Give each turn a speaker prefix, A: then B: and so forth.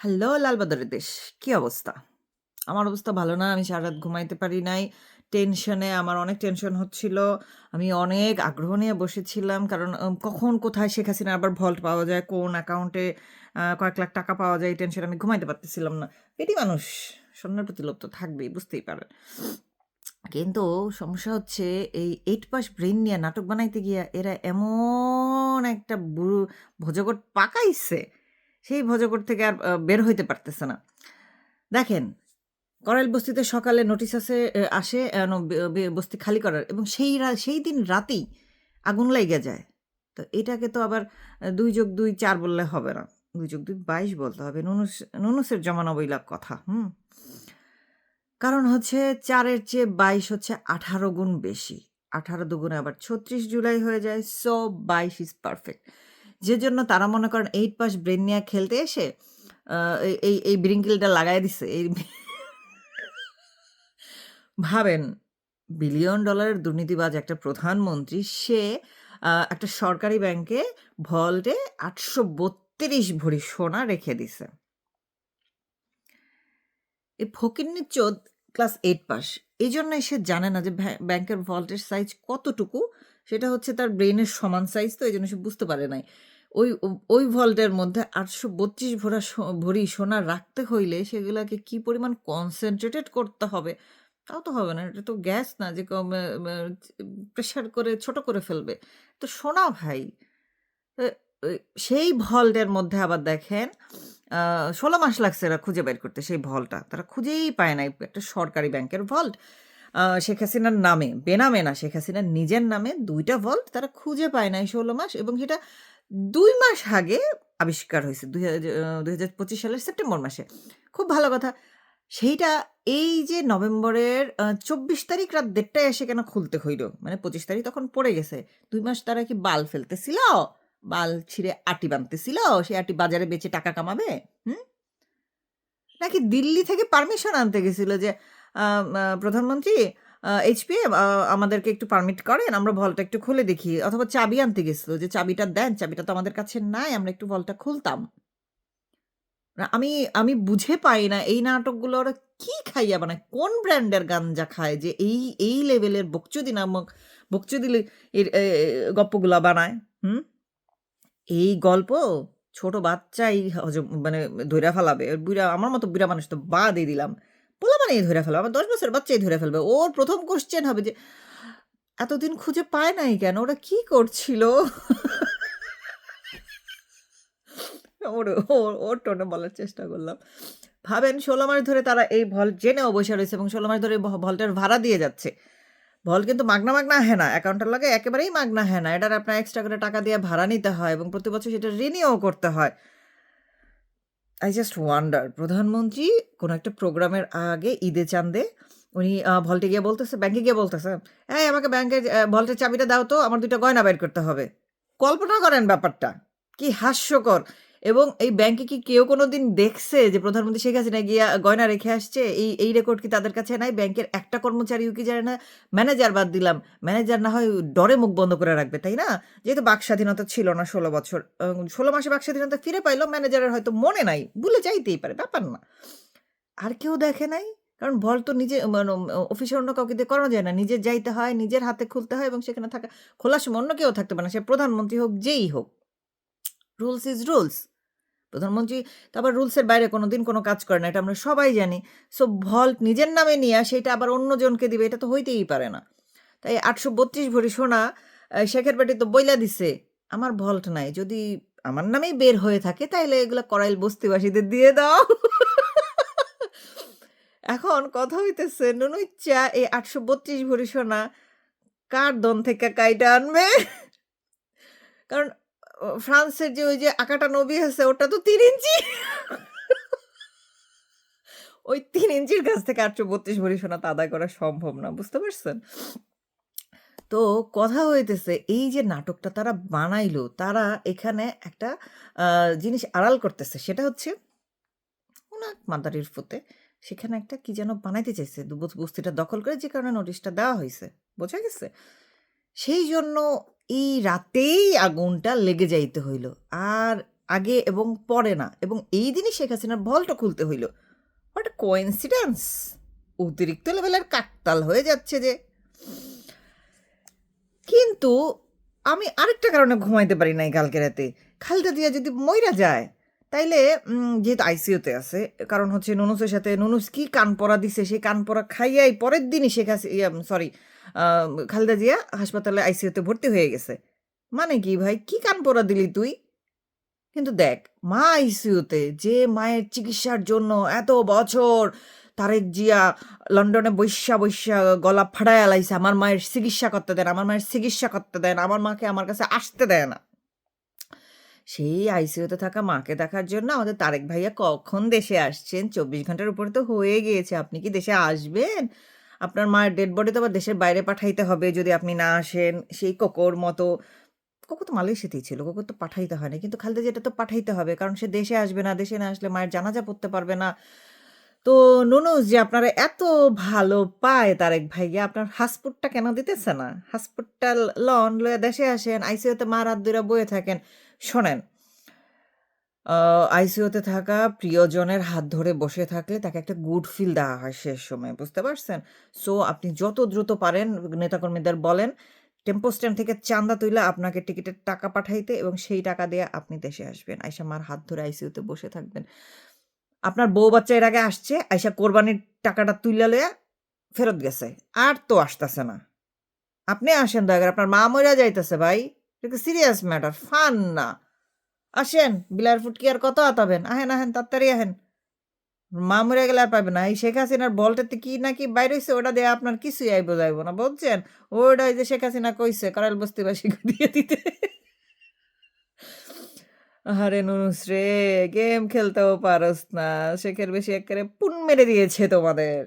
A: Hello লালবাদরের দেশ। কি অবস্থা? আমার অবস্থা ভালো না। আমি সারারাত ঘুমাইতে পারি নাই। টেনশনে আমার অনেক টেনশন হচ্ছিল। আমি অনেক আগ্রহ নিয়ে বসেছিলাম। কারণ কখন কোথায় শেখ হাসিনার আবার ভল্ট পাওয়া যায়, কোন অ্যাকাউন্টে কয়েক লাখ টাকা পাওয়া যায় এই টেনশনে আমি ঘুমাইতে পারতেছিলাম না। এটি মানুষ। স্বর্ণের প্রতি লোভ তো থাকবেই বুঝতেই পারেন। কিন্তু সমস্যা হচ্ছে এই এইট পাস ব্রেন নিয়ে নাটক বানাইতে গিয়া এরা এমন একটা বুড়ো ভজঘট পাকাইছে, সেই ভজঘট থেকে আর বের হইতে পারতেছে না। দেখেন, করাইল বস্তিতে সকালে নোটিস আসে আসে বস্তি খালি করার এবং সেই সেই দিন রাতেই আগুন লাইগা যায়। তো এটাকে তো আবার আ ২+২ ৪ বললে হবে না। ২+২ ২২ বলতে হবে। নুনুস নুনুসের জমানা বইলা কথা। হুম? কারণ হচ্ছে চারের চেয়ে ২২ হচ্ছে ১৮ গুণ বেশি। ১৮ দুগুণে আবার ৩৬ জুলাই হয়ে যায়। সো বাইশ ইজ পারফেক্ট। যেজন্য তারা মনে করেন এইট পাস ব্রেন নিয়ে খেলতে এসে এই এই ব্রিঙ্কেলটা লাগায় দিছে। এই ভাবেন বিলিয়ন ডলারের দুর্নীতিবাজ একটা প্রধানমন্ত্রী, সে একটা সরকারি ব্যাংকে ভল্টে ৮৩২ ভরি সোনা রেখে দিছে। এই ফকিন্নির চোদ ক্লাস এইট পাস। এই জন্য সে জানে না যে ব্যাংকের ভল্টের সাইজ কতটুকু। সেটা হচ্ছে তার ব্রেনের সমান সাইজ তো এই জন্য সে বুঝতে পারে নাই। ওই ওই ভল্টের মধ্যে ৮৩২ ভরা স ভরি সোনা রাখতে হইলে সেগুলাকে কি পরিমাণ কনসেনট্রেটেড করতে হবে, তাও তো হবে না। এটা তো গ্যাস না যে প্রেশার করে ছোট করে ফেলবে। তো সোনা ভাই। সেই ভল্টের মধ্যে আবার দেখেন ষোলো মাস লাগছে এরা খুঁজে বের করতে সেই ভল্টটা। তারা খুঁজেই পায় না একটা সরকারি ব্যাংকের ভল্ট। শেখ হাসিনার নামে, বেনামে না শেখ হাসিনার নিজের নামে ২ টা ভল্ট তারা খুঁজে পায় নাই ১৬ মাস এবং সেটা দুই মাস আগে আবিষ্কার হয়েছে দুই হাজার ২০২৫ সালের সেপ্টেম্বর মাসে। খুব ভালো কথা। সেইটা এই যে নভেম্বরের চব্বিশ তারিখ রাত দেড়টায় এসে কেন খুলতে হইল? মানে ২৫ তারিখ তখন পড়ে গেছে। দুই মাস তারা কি বাল ফেলতেছিল? বাল ছিঁড়ে আটি বানতেছিল? সেই আটি বাজারে বেচে টাকা কামাবে? হুম? নাকি দিল্লি থেকে পারমিশন আনতে গেছিল যে প্রধানমন্ত্রী আ আমাদেরকে একটু পারমিট করেন, আমরা ভল্টটা একটু খুলে দেখি। অথবা চাবি আনতে গেছিল যে চাবিটা দেন, চাবিটা তো আমাদের কাছে নাই, আমরা একটু ভলটা খুলতাম। আমি আমি বুঝে পাই না এই নাটকগুলো ওরা কি খাইয়া বানায়? কোন ব্র্যান্ডের গাঞ্জা খায় যে এই এই লেভেলের বকচুদি নামক বকচুদি এর গপ্পগুলা বানায়? হুম? এই গল্প ছোট বাচ্চাই হজম মানে ধইরা ফেলাবে বুড়া আমার মতো বুড়া মানুষ তো বাদই দিলাম। পোলাপানেই ধরে ফেলবে। আমার ১০ বছরের বাচ্চাই ধরে ফেলবে। ওর প্রথম কোশ্চেন হবে যে, "এতদিন খুঁজে পায় নাই কেন? ওরা কি করছিল?" ওর ওর টোনে বলার চেষ্টা করলাম। ভাবেন ১৬ মাস ধরে তারা এই ভল্ট জেনেও বইসা রয়েছে এবং ১৬ মাস ধরে ভল্টের ভাড়া দিয়ে যাচ্ছে। ভল্ট কিন্তু মাগনা, মাগনা আহে না। অ্যাকাউন্টের লগে একেবারেই মাগনা আহে না। এটার আপনার এক্সট্রা করে টাকা দিয়ে ভাড়া নিতে হয় এবং প্রতি বছর সেটা রিনিউ করতে হয়। I জাস্ট ওয়ান্ডার প্রধানমন্ত্রী কোনো একটা প্রোগ্রামের আগে ঈদে চান্দে উনি ভল্টে গিয়ে বলতেছে, ব্যাংকে গিয়ে বলতেছে, হ্যাঁ আমাকে ব্যাংকের ভল্টের চাবিটা দাও তো, আমার দুটো গয়না বের করতে হবে।" কল্পনা করেন ব্যাপারটা। কি হাস্যকর! এবং এই ব্যাংকে কি কেউ কোনো দিন দেখছে যে প্রধানমন্ত্রী শেখ হাসিনা গিয়া গয়না রেখে আসছে? এই এই রেকর্ড কি তাদের কাছে নাই? ব্যাংকের একটা কর্মচারীও কি জানে না? ম্যানেজার বাদ দিলাম। ম্যানেজার না হয় ডরে মুখ বন্ধ করে রাখবে, তাই না? যেহেতু বাক স্বাধীনতা ছিল না ১৬ বছর। ষোলো মাসে বাক স্বাধীনতা ফিরে পাইল, ম্যানেজারের হয়তো মনে নাই। ভুলে যাইতেই পারে, ব্যাপার না। আর কেউ দেখে নাই? কারণ ভল্ট তো নিজে মানে অফিসের অন্য কাউকে দিয়ে করানো যায় না। নিজের যাইতে হয়, নিজের হাতে খুলতে হয় এবং সেখানে থাকা খোলার সময় অন্য কেউ থাকতে পারে না। সে প্রধানমন্ত্রী হোক, যেই হোক। Rules is rules. প্রধানমন্ত্রী তো আবার রুলসের বাইরে কোনো দিন কোনো কাজ করে না। এটা আমরা সবাই জানি। সো ভল্ট নিজের নামে নিয়া সেটা আবার অন্যজনকে দিবে এটা তো হইতেই পারে না। তাই ৮৩২ ভরি সোনা শেখের পেটে তো বইলা দিছে, "আমার ভল্ট নাই। যদি আমার নামেই বের হয়ে থাকে তাইলে এগুলা করাইল বস্তিবাসীদের দিয়ে দাও।" এখন কথা হইতেছে নুনুচ্চা এই ৮৩২ ভরি সোনা কার দন থেকে কাইটা আনবে? কারণ ফ্রান্সের যে ওই যে আকাটা নবী আছে ওটা তো তিন ইঞ্চি। ওই তিন ইঞ্চির কাছ থেকে ৮৩২ ভরি সোনা আদায় করা সম্ভব না। বুঝতে পারছেন? তো কথা হইতেছে এই যে নাটকটা তারা বানাইলো, তারা এখানে একটা জিনিস আড়াল করতেছে। সেটা হচ্ছে উনাক মাদারির ফুতে সেখানে একটা কি যেন বানাইতে চাইছে। বস্তিটা দখল করে যে কারণে নোটিশটা দেওয়া হইছে। বোঝা গেছে? সেইজন্য এই রাতেই আগুনটা লেগে যাইতে হইল। আর আগে এবং পরে না, এবং এই দিনই শেখ হাসিনার ভলটা খুলতে হইল। হোয়াট কোয়েন্সিডেন্স অতিরিক্ত লেভেলের কাকতাল হয়ে যাচ্ছে যে। কিন্তু আমি আরেকটা কারণে ঘুমাইতে পারি নাই কালকে রাতে। খালটা দিয়া যদি মইরা যায়, তাইলে যেহেতু আইসিইউতে আছে, কারণ হচ্ছে নুনুসের সাথে নুনুস কি কান পরা দিছে সেই কান পরা খাইয়াই পরের দিনই শেখ হাসি সরি খালেদা জিয়া হাসপাতালে আইসিইউতে ভর্তি হয়ে গেছে। মানে কি ভাই? কি কান পরা দিলি তুই? কিন্তু দেখ, মা আইসিইউতে যে মায়ের চিকিৎসার জন্য এত বছর তারেক জিয়া লন্ডনে বৈশা বৈশা গলা ফাড়ায় লাইছে, আমার মায়ের চিকিৎসা করতে দেন, আমার মায়ের চিকিৎসা করতে দেন, আমার মাকে আমার কাছে আসতে দেয় না। সেই আইসিইউতে থাকা মাকে দেখার জন্য আমাদের তারেক ভাইয়া কখন দেশে আসছেন? চব্বিশ ঘণ্টার উপরে তো হয়ে গিয়েছে, আপনি কি দেশে আসবেন? আপনার মায়ের ডেড বডি তো আবার দেশের বাইরে পাঠাইতে হবে, যদি আপনি না আসেন। সেই কোকোর মতো, কোকো তো মালয়েশিয়াতেই ছিল, কোকো তো পাঠাইতে হয় না কিন্তু খালদা যেটা তো পাঠাইতে হবে, কারণ সে দেশে আসবে না, দেশে না আসলে মায়ের জানাজা পড়তে পারবে না। তো নুনুস যে আপনারা এত ভালো পায় তারেক ভাইয়া, আপনার হাসপুটটা কেন দিতেছে না? হাসপুটটা লন লয়ে দেশে আসেন, আইসিইউতে মা রাত দুইরা বয়ে থাকেন। শোনেন আইসিইউতে থাকা প্রিয়জনের হাত ধরে বসে থাকলে তাকে একটা গুড ফিল দেওয়া হয় শেষ সময়, বুঝতে পারছেন? সো আপনি যত দ্রুত পারেন, নেতাকর্মীদের বলেন, টেম্পো স্ট্যান্ড থেকে চান্দা তুইলা আপনাকে টিকিটের টাকা পাঠাইতে এবং সেই টাকা দিয়ে আপনি দেশে আসবেন। আয়সা মার হাত ধরে আইসিইউতে বসে থাকবেন। আপনার বউ বাচ্চা এর আগে আসছে আইসা কোরবানির টাকাটা তুইলা লইয়া ফেরত গেছে, আর তো আসতেছে না। আপনি আসেন দয়া করে, আপনার মা মরিয়া যাইতেছে ভাই। এটা সিরিয়াস ম্যাটার ফান না। আসেন, বিলার ফুটকি আর কত আতাবেন? আহেন আহেন, তাড়াতাড়ি আহেন। মা মরে গেলে আর পাবে না। এই শেখ হাসিনার বলটাতে কি নাকি বাইর হইছে, ওটা দিয়ে আপনার কিছুই আইব যাইব না, বুঝছেন? ওটা ওই যে শেখ হাসিনা কইছে করাল বস্তিবাসী দিয়ে দিতে। আরে নুনুস গেম খেলতেও পারস না। শেখের বেশি একেবারে পুন মেরে দিয়েছে তোমাদের।